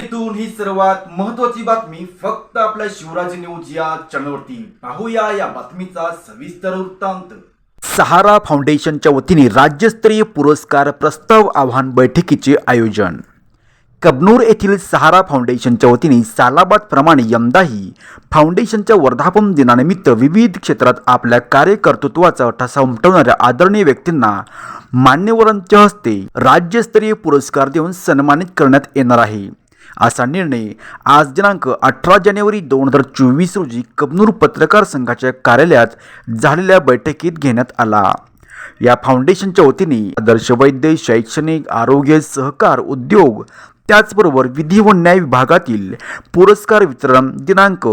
सर्वात महत्वाची बातमी फक्त आपल्या शिवराज न्यूज या चॅनलवरती पाहूया या बातमीचा सविस्तर वृत्तांत. सहारा फाउंडेशनच्या वतीने राज्यस्तरीय पुरस्कार प्रस्ताव आव्हान बैठकीचे आयोजन. कबनूर येथील सहारा फाउंडेशनच्या वतीने सालाबादप्रमाणे यंदाही फाउंडेशनच्या वर्धापन दिनानिमित्त विविध क्षेत्रात आपल्या कार्यकर्तृत्वाचा ठसा उमटवणाऱ्या आदरणीय व्यक्तींना मान्यवरांच्या हस्ते राज्यस्तरीय पुरस्कार देऊन सन्मानित करण्यात येणार आहे. असा निर्णय आज दिनांक अठरा जानेवारी दोन हजार चोवीस रोजी कबनूर पत्रकार संघाच्या कार्यालयात झालेल्या बैठकीत घेण्यात आला. या फाउंडेशनच्या वतीने आदर्श वैद्य शैक्षणिक आरोग्य सहकार उद्योग त्याचबरोबर विधी व न्याय विभागातील पुरस्कार वितरण दिनांक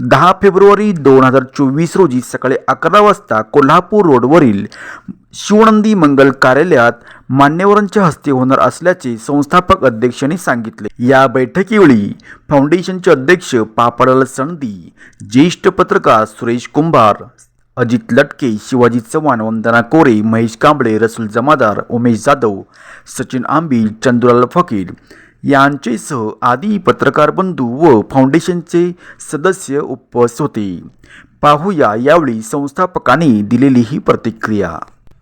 दहा फेब्रुवारी दोन हजार चोवीस रोजी सकाळी अकरा वाजता कोल्हापूर रोडवरील शिवनंदी मंगल कार्यालयात मान्यवरांच्या हस्ते होणार असल्याचे संस्थापक अध्यक्षांनी सांगितले. या बैठकीवेळी फाउंडेशनचे अध्यक्ष पापडल सणदी ज्येष्ठ पत्रकार सुरेश कुंभार अजित लटके शिवाजी चव्हाण वंदना कोरे महेश कांबळे रसूल जमादार उमेश जाधव सचिन आंबी चंदुलाल फकीर यांचेसह आदी पत्रकार बंधू व फाउंडेशनचे सदस्य उपस्थित होते. पाहूया यावेळी संस्थापकाने दिलेली ही प्रतिक्रिया.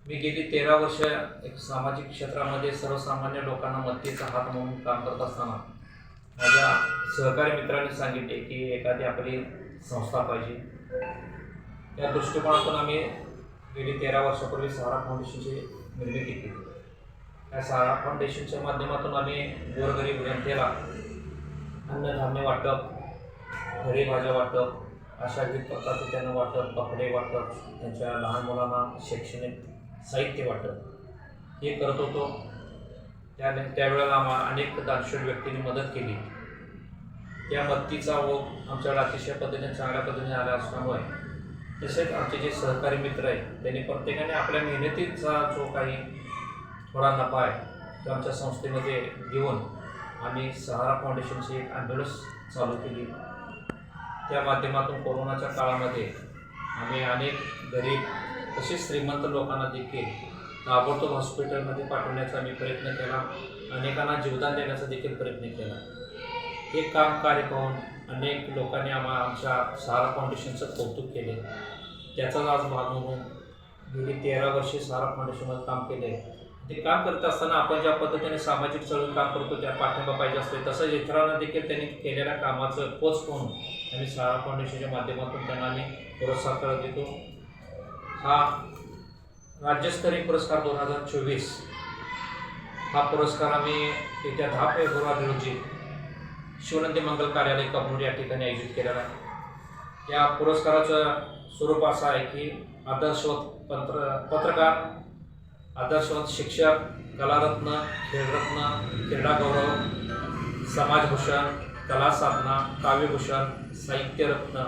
मी गेली तेरा वर्ष एक सामाजिक क्षेत्रामध्ये सर्वसामान्य लोकांना मदतीचा हात म्हणून काम करत असताना माझ्या सहकारी मित्रांनी सांगितले की एखादी आपली संस्था पाहिजे. या दृष्टिकोनातून आम्ही गेली तेरा वर्षापूर्वी सहारा फाउंडेशनची निर्मिती केली. या सहारा फाउंडेशनच्या माध्यमातून आम्ही गोरगरीब जनतेला अन्नधान्य वाटप घरी भाज्या वाटप अशा विविध प्रकारचे त्यांना वाटप कपडे वाटप त्यांच्या लहान मुलांना शैक्षणिक साहित्य वाटप हे करत होतो. त्या त्यावेळेला आम्हा अनेक दानशूर व्यक्तींनी मदत केली. त्या मदतीचा ओघ आमच्याकडे अतिशय पद्धतीने चांगल्या पद्धतीने आला असल्यामुळे तसेच आमचे जे सहकारी मित्र आहेत त्यांनी प्रत्येकाने आपल्या मेहनतीचा जो काही थोडा नफा आहे तो आमच्या संस्थेमध्ये घेऊन आम्ही सहारा फाउंडेशनची एक ॲम्ब्युलन्स चालू केली. त्या माध्यमातून कोरोनाच्या काळामध्ये आम्ही अनेक गरीब तसेच श्रीमंत लोकांना देखील ताबडतोब हॉस्पिटलमध्ये पाठवण्याचा आम्ही प्रयत्न केला. अनेकांना जीवदान देण्याचा देखील प्रयत्न केला. हे काम कार्य पाहून अनेक लोकांनी आम्हा आमच्या सहारा फाउंडेशनचं कौतुक केले. त्याचाच आज भाग म्हणून गेली तेरा वर्षे सहारा फाउंडेशनमध्ये काम केले. आहे ते काम करत असताना आपण ज्या पद्धतीने सामाजिक चळवळ काम करतो त्या पाठिंबा पाहिजे असते तसंच इतरांना देखील त्यांनी केलेल्या कामाचं पोच म्हणून आम्ही शाळा फाउंडेशनच्या माध्यमातून त्यांना आम्ही पुरस्कार करत देतो. हा राज्यस्तरीय पुरस्कार दोन हजार चोवीस. हा पुरस्कार आम्ही येत्या दहा फेब्रुवारी रोजी शिवनंदी मंगल कार्यालय कबनूर या ठिकाणी आयोजित केलेला आहे. या पुरस्काराचं स्वरूप असं आहे की आदर्शवत पत्र पत्रकार आदर्शवंत शिक्षक कलारत्न खेळरत्न क्रीडा गौरव समाजभूषण कला साधना काव्यभूषण साहित्यरत्न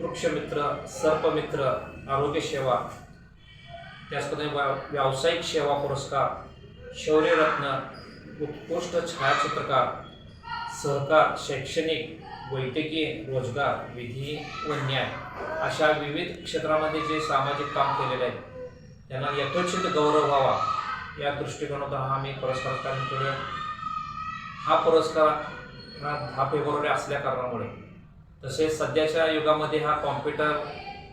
वृक्षमित्र सर्पमित्र आरोग्य सेवा व्यावसायिक सेवा पुरस्कार शौर्यरत्न उत्कृष्ट छायाचित्रकार सहकार शैक्षणिक वैद्यकीय रोजगार विधी व न्याय अशा विविध क्षेत्रामध्ये जे सामाजिक काम केलेले आहे त्यांना यथोचित गौरव व्हावा. या दृष्टिकोनातून हा आम्ही पुरस्कार कारण हा पुरस्कार हा दहा फेब्रुवारी असल्या कारणामुळे. तसेच सध्याच्या युगामध्ये हा कॉम्प्युटर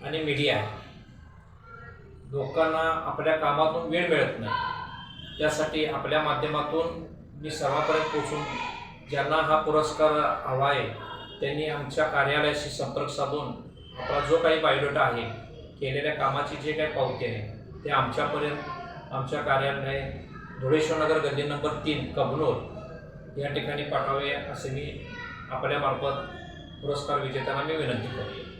आणि मीडिया आहे लोकांना आपल्या कामातून वेळ मिळत नाही. त्यासाठी आपल्या माध्यमातून मी सर्वांपर्यंत पोचून ज्यांना हा पुरस्कार हवा आहे त्यांनी आमच्या कार्यालयाशी संपर्क साधून आपला जो काही बायोडेटा आहे केलेल्या कामाची जे काही पावती आहे ते आमच्यापर्यंत आमच्या कार्यालय धुळेश्वरनगर गल्ली नंबर तीन कबनूर या ठिकाणी पाठवावे असे मी आपल्यामार्फत पुरस्कार विजेत्यांना मी विनंती करतो.